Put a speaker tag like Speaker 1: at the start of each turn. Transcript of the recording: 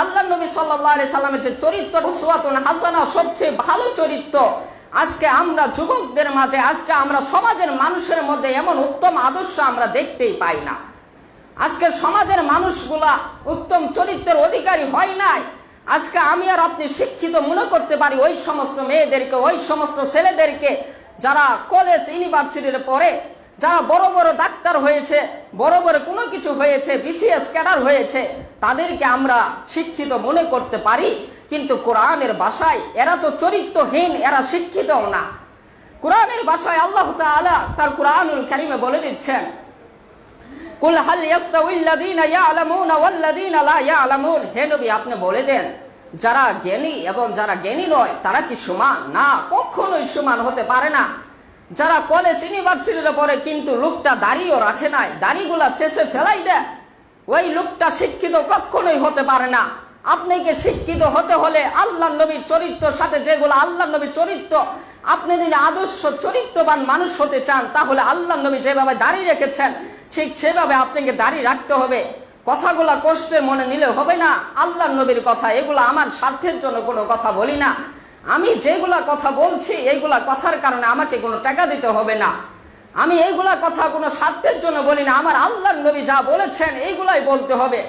Speaker 1: আল্লাহ নবী সাল্লাহ সাল্লামের যে চরিত্র সুয়াতুন হাসানা, সবচেয়ে ভালো চরিত্র, আজকে আমরা যুবকদের মাঝে, আজকে আমরা সমাজের মানুষের মধ্যে এমন উত্তম আদর্শ আমরা দেখতেই পাই না। আজকে সমাজের মানুষগুলা উত্তম চরিত্রের অধিকারী হয় নাই। আজকে আমি আর আপনি শিক্ষিত মনে করতে পারি ওই সমস্ত মেয়েদেরকে, ওই সমস্ত ছেলেদেরকে যারা কলেজ, ইউনিভার্সিটির পড়ে যারা বড় বড় ডাক্তার হয়েছে, বড় বড় কোনো কিছু হয়েছে, বিসিএস ক্যাডার হয়েছে, তাদেরকে আমরা শিক্ষিত মনে করতে পারি, কিন্তু কোরআনের ভাষায় এরা তো চরিত্রহীন, এরা শিক্ষিতও না। কোরআনের ভাষায় আল্লাহ তাআলা তার কোরআনুল কারিমে বলে দিচ্ছেন, কুল হাল ইয়াস্তাউিল্লাযীনা ইয়ালামুনা ওয়াল্লাযীনা লা ইয়ালামুন। হে নবী, আপনি বলে দেন, যারা জ্ঞানী এবং যারা জ্ঞানী নয়, তারা কি সমান? না, কখনোই সমান হতে পারে না। যারা কলেজ ইউনিভার্সিটিতে পড়ে কিন্তু লোকটা দাড়িও রাখে নাই, দাড়িগুলা চেষে ফেলাই দেয়। ওই লোকটা শিক্ষিত কখনোই হতে পারে না। আপনাকে শিক্ষিত হতে হলে আল্লাহ নবীর চরিত্রের সাথে যেগুলো আল্লাহ নবীর চরিত্র, আপনি যদি আদর্শ চরিত্রবান মানুষ হতে চান, তাহলে আল্লাহ নবী যেভাবে দাঁড়িয়ে রেখেছেন, ঠিক সেভাবে আপনাকে দাঁড়িয়ে রাখতে হবে। কথাগুলা কষ্টে মনে নিলে হবে না। আল্লাহ নবীর কথা, এগুলো আমার স্বার্থের জন্য কোনো কথা বলি না। আমি যেগুলা কথা বলছি, এইগুলা কথার কারণে আমাকে কোনো টাকা দিতে হবে না। আমি এইগুলা কথা কোনো স্বার্থের জন্য বলি না। আমার আল্লাহর নবী যা বলেছেন, এইগুলাই বলতে হবে।